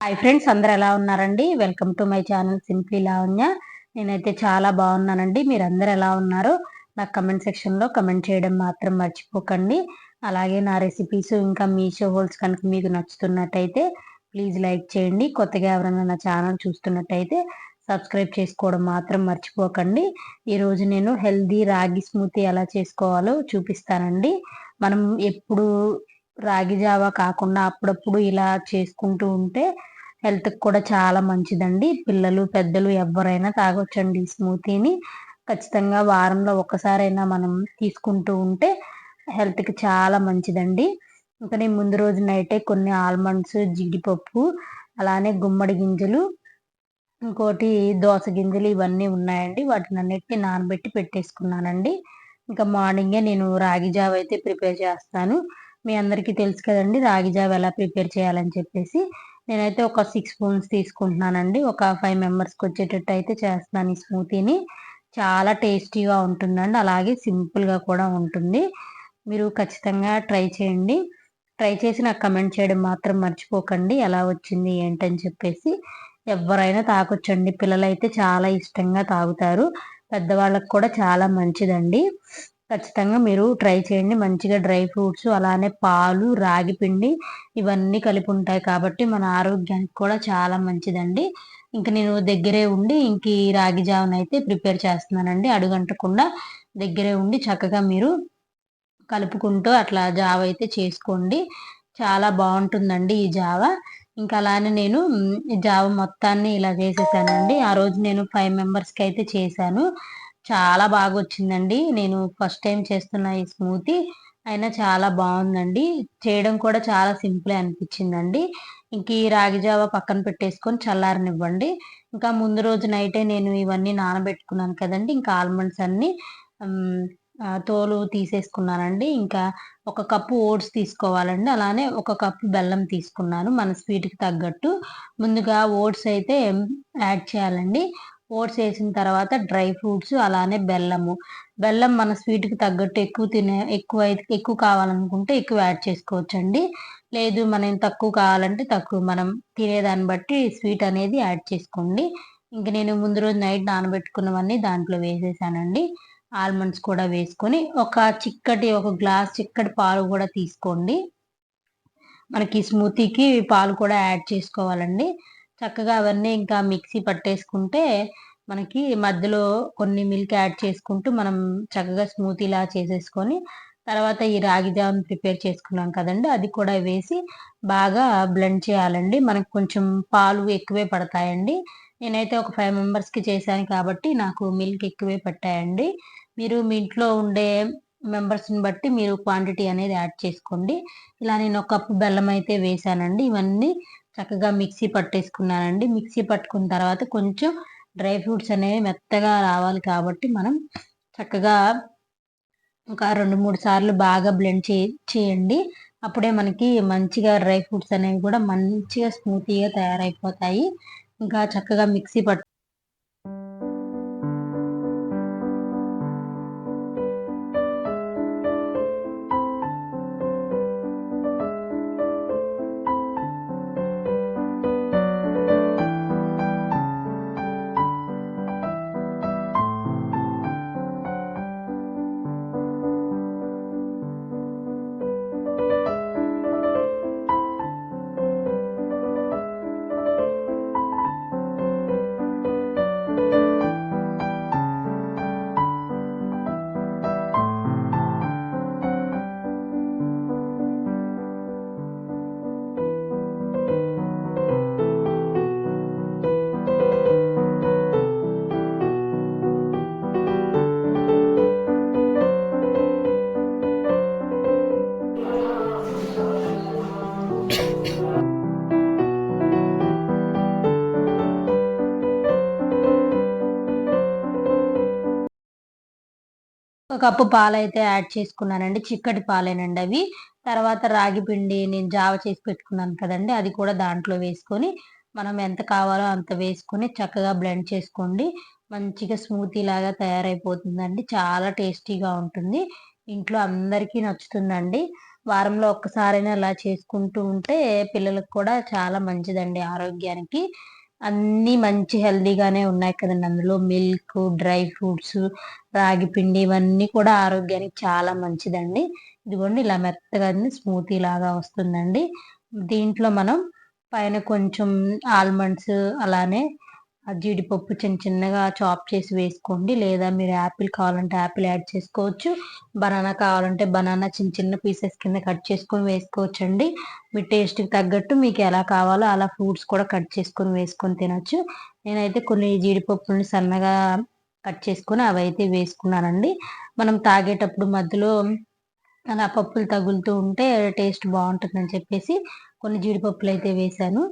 Hi friends అందరు ఎలా ఉన్నారండి? Welcome to my channel simply Lavanya నేనైతే చాలా బాగున్నానండి. మీరు అందరు ఎలా ఉన్నారో? నాకు కమెంట్ సెక్షన్లో కమెంట్ చేయడం మాత్రం మర్చిపోకండి. అలాగే నా రెసిపీస్ ఇంకా మీషో హోల్స్ కనుక మీకు నచ్చుతున్నట్టయితే ప్లీజ్ లైక్ చేయండి. కొత్తగా ఎవరైనా నా ఛానల్ చూస్తున్నట్టయితే సబ్స్క్రైబ్ చేసుకోవడం మాత్రం మర్చిపోకండి. ఈరోజు నేను హెల్దీ రాగి స్మూతీ ఎలా చేసుకోవాలో చూపిస్తానండి. మనం ఎప్పుడు రాగి జావా కాకుండా అప్పుడప్పుడు ఇలా చేసుకుంటూ ఉంటే హెల్త్కి కూడా చాలా మంచిదండి. పిల్లలు పెద్దలు ఎవరైనా తాగొచ్చండి ఈ స్మూతీని. ఖచ్చితంగా వారంలో ఒకసారైనా మనం తీసుకుంటూ ఉంటే హెల్త్కి చాలా మంచిదండి. ఇంకా నేను ముందు రోజు నైటే కొన్ని ఆల్మండ్స్ జీడిపప్పు అలానే గుమ్మడి గింజలు ఇంకోటి దోస గింజలు ఇవన్నీ ఉన్నాయండి. వాటిని అన్నిటిని నానబెట్టి పెట్టేసుకున్నానండి. ఇంకా మార్నింగే నేను రాగి జావ అయితే ప్రిపేర్ చేస్తాను. మీ అందరికీ తెలుసు కదండి రాగి జావ ఎలా ప్రిపేర్ చేయాలని చెప్పేసి. నేనైతే ఒక సిక్స్ స్పూన్స్ తీసుకుంటున్నానండి. ఒక ఫైవ్ మెంబర్స్కి వచ్చేటట్టు అయితే చేస్తున్నాను ఈ స్మూతీని. చాలా టేస్టీగా ఉంటుందండి. అలాగే సింపుల్గా కూడా ఉంటుంది. మీరు ఖచ్చితంగా ట్రై చేయండి. ట్రై చేసి నాకు కమెంట్ చేయడం మాత్రం మర్చిపోకండి. ఎలా వచ్చింది ఏంటని చెప్పేసి. ఎవరైనా తాగొచ్చండి. పిల్లలైతే చాలా ఇష్టంగా తాగుతారు. పెద్దవాళ్ళకి కూడా చాలా మంచిదండి. ఖచ్చితంగా మీరు ట్రై చేయండి. మంచిగా డ్రై ఫ్రూట్స్ అలానే పాలు రాగి పిండి ఇవన్నీ కలిపి ఉంటాయి కాబట్టి మన ఆరోగ్యానికి కూడా చాలా మంచిదండి. ఇంకా నేను దగ్గరే ఉండి ఇంక ఈ రాగి జావన్ అయితే ప్రిపేర్ చేస్తున్నానండి. అడుగంటకుండా దగ్గరే ఉండి చక్కగా మీరు కలుపుకుంటూ అట్లా జావ అయితే చేసుకోండి. చాలా బాగుంటుందండి ఈ జావ. ఇంకా అలానే నేను జావ మొత్తాన్ని ఇలా చేసేసానండి ఆ రోజు నేను ఫైవ్ మెంబర్స్కి అయితే చేశాను. చాలా బాగా వచ్చిందండి నేను ఫస్ట్ టైం చేస్తున్న ఈ స్మూతీ అయినా చాలా బాగుందండి చేయడం కూడా చాలా సింపుల్ అనిపించిందండి. ఇంక ఈ రాగి జావ పక్కన పెట్టేసుకొని చల్లారనివ్వండి. ఇంకా ముందు రోజు నైటే నేను ఇవన్నీ నానబెట్టుకున్నాను కదండి. ఇంకా ఆల్మండ్స్ అన్ని తోలు తీసేసుకున్నానండి. ఇంకా ఒక కప్పు ఓట్స్ తీసుకోవాలండి. అలానే ఒక కప్పు బెల్లం తీసుకున్నాను. మన స్వీట్కి తగ్గట్టు. ముందుగా ఓట్స్ అయితే యాడ్ చేయాలండి. ఓట్స్ వేసిన తర్వాత డ్రై ఫ్రూట్స్ అలానే బెల్లము. బెల్లం మన స్వీట్కి తగ్గట్టు ఎక్కువ తినే ఎక్కువ ఎక్కువ కావాలనుకుంటే ఎక్కువ యాడ్ చేసుకోవచ్చండి. లేదు మనం తక్కువ కావాలంటే తక్కువ మనం తినేదాన్ని బట్టి స్వీట్ అనేది యాడ్ చేసుకోండి. ఇంక నేను ముందు రోజు నైట్ నానబెట్టుకున్నవన్నీ దాంట్లో వేసేసానండి. ఆల్మండ్స్ కూడా వేసుకొని ఒక చిక్కటి ఒక గ్లాస్ చిక్కటి పాలు కూడా తీసుకోండి. మనకి స్మూతీకి పాలు కూడా యాడ్ చేసుకోవాలండి. చక్కగా అవన్నీ ఇంకా మిక్సీ పట్టేసుకుంటే మనకి మధ్యలో కొన్ని మిల్క్ యాడ్ చేసుకుంటూ మనం చక్కగా స్మూతీలా చేసేసుకొని తర్వాత ఈ రాగి జామ్ ప్రిపేర్ చేసుకున్నాం కదండి. అది కూడా వేసి బాగా బ్లెండ్ చేయాలండి. మనకు కొంచెం పాలు ఎక్కువే పడతాయండి. నేనైతే ఒక ఫైవ్ మెంబర్స్కి చేశాను కాబట్టి నాకు మిల్క్ ఎక్కువే పట్టాయండి. మీరు మీ ఇంట్లో ఉండే మెంబర్స్ని బట్టి మీరు క్వాంటిటీ అనేది యాడ్ చేసుకోండి. ఇలా నేను ఒక కప్పు బెల్లం అయితే వేసానండి ఇవన్నీ చక్కగా మిక్సీ పట్టేసుకున్నానండి. మిక్సీ పట్టుకున్న తర్వాత కొంచెం డ్రై ఫ్రూట్స్ అనేవి మెత్తగా రావాలి కాబట్టి మనం చక్కగా ఒక రెండు మూడు సార్లు బాగా బ్లెండ్ చే చేయండి. అప్పుడే మనకి మంచిగా డ్రై ఫ్రూట్స్ అనేవి కూడా మంచిగా స్మూతీగా తయారైపోతాయి. ఇంకా చక్కగా మిక్సీ పట్టు ఒక కప్పు పాలైతే యాడ్ చేసుకున్నానండి. చిక్కటి పాలేనండి అవి. తర్వాత రాగి పిండి నేను జావ చేసి పెట్టుకున్నాను కదండి. అది కూడా దాంట్లో వేసుకొని మనం ఎంత కావాలో అంత వేసుకొని చక్కగా బ్లెండ్ చేసుకోండి. మంచిగా స్మూతీ లాగా తయారైపోతుందండి. చాలా టేస్టీగా ఉంటుంది. ఇంట్లో అందరికీ నచ్చుతుందండి. వారంలో ఒక్కసారైనా అలా చేసుకుంటూ ఉంటే పిల్లలకు కూడా చాలా మంచిదండి ఆరోగ్యానికి. అన్నీ మంచి హెల్దీగానే ఉన్నాయి కదండి. అందులో మిల్క్ డ్రై ఫ్రూట్స్ రాగి పిండి ఇవన్నీ కూడా ఆరోగ్యానికి చాలా మంచిదండి. ఇదిగోండి ఇలా మెత్తగా స్మూతీ లాగా వస్తుందండి. దీంట్లో మనం పైన కొంచెం ఆల్మండ్స్ అలానే జీడిపప్పు చిన్న చిన్నగా చాప్ చేసి వేసుకోండి. లేదా మీరు యాపిల్ కావాలంటే యాపిల్ యాడ్ చేసుకోవచ్చు. బనానా కావాలంటే బనానా చిన్న చిన్న పీసెస్ కింద కట్ చేసుకొని వేసుకోవచ్చు అండి మీ టేస్ట్కి తగ్గట్టు మీకు ఎలా కావాలో అలా ఫ్రూట్స్ కూడా కట్ చేసుకొని వేసుకొని తినొచ్చు. నేనైతే కొన్ని జీడిపప్పుల్ని సన్నగా కట్ చేసుకొని అవి అయితే వేసుకున్నానండి. మనం తాగేటప్పుడు మధ్యలో అలా పప్పులు తగులుతూ ఉంటే టేస్ట్ బాగుంటుందని చెప్పేసి కొన్ని జీడిపప్పులు అయితే వేసాను